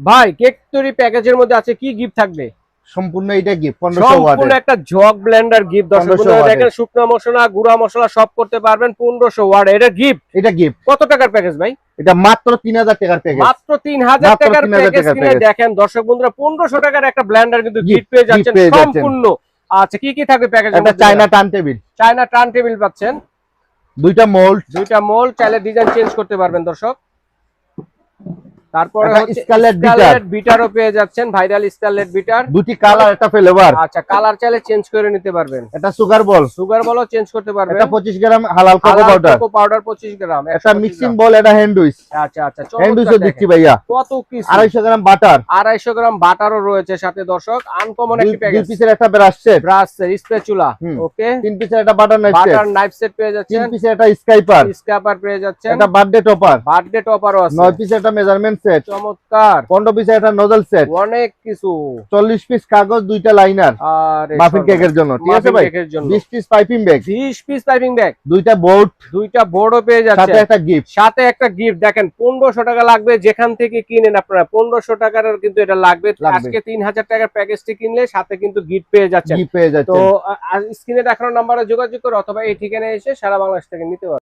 ভাই কেক তৈরি প্যাকেজের মধ্যে আছে কি গিফট থাকবে? সম্পূর্ণ এটা গিফট পনেরোশো সম্পূর্ণ একটা জগ ব্লেন্ডার গিফট দর্শক 1500 বন্ধুরা দেখেন শুকনো মশলা গুঁড়া মশলা সব করতে পারবেন পনেরোশো ওয়ার্ড এটা গিফট এটা গিফট কত টাকার প্যাকেজ ভাই? এটা মাত্র তিন হাজার টাকার প্যাকেজ মাত্র তিন হাজার মাত্র টাকার প্যাকেজ কিনে। দেখেন দর্শক বন্ধুরা পনেরোশো টাকার একটা ব্লেন্ডার কিন্তু গিফট পেয়ে যাচ্ছেন সম্পূর্ণ। আচ্ছা কি কি থাকবে প্যাকেজ একটা China turn table China turn table পাচ্ছেন। দুইটা মোল্ড দুইটা মোল চাইলে ডিজাইন চেঞ্জ করতে পারবেন দর্শক। তারপরে। স্কারলেট বিটারও পেয়ে যাচ্ছেন ভাইরাল স্কারলেট বিটার দুটি কালার একটা ফ্লেভার আচ্ছা কালার চাইলে চেঞ্জ করে নিতে পারবেন। এটা সুগার বল সুগার বলও চেঞ্জ করতে পারবেন। এটা পঁচিশ গ্রাম হালাল কোকো পাউডার পাউডার 25 গ্রাম একটা মিক্সিং বল এটা হ্যান্ড আচ্ছা আচ্ছা হ্যান্ড দেখেন। ভাইয়া। কত কিছু আড়াইশো গ্রাম বাটার আড়াইশো গ্রাম বাটারও রয়েছে সাথে দর্শক। আনকমন একটি প্যাকেজ পিসের একটা ব্রাশ সেট ব্রাশ হুম। ওকে তিন পিসের একটা butter knife set butter knife set পেয়ে তিন পিসের একটা স্কাইপার স্ক্রাপার পেয়ে যাচ্ছেন। একটা বার্থডে টপার বার্থডে টপারও আছে। নয় পিসের একটা মেজারমেন্ট সেট চমৎকার। পনেরো পিসের একটা নজল সেট অনেক কিছু। চল্লিশ পিস কাগজ দুইটা লাইনার আর মাফিন কেকের জন্য ঠিক আছে ভাই? কেকের জন্য। বিশ piece piping bag 20 piece piping bag দুইটা বোর্ড দুইটা বোর্ডও পেয়ে সাথে যাচ্ছে একটা গিফট সাথে একটা গিফট দেখেন পনেরোশো টাকা লাগবে যেখান থেকে কিনেন আপনারা। পনেরোশো টাকার কিন্তু এটা লাগবে। আজকে তিন হাজার টাকার প্যাকেজটি কিনলে সাথে কিন্তু গিফট পেয়ে যাচ্ছে গিফট পেয়ে তো স্ক্রিনে দেখানো নাম্বারে যোগাযোগ করে অথবা এই ঠিকানায় এসে সারা বাংলাদেশ থেকে নিতে পারবেন।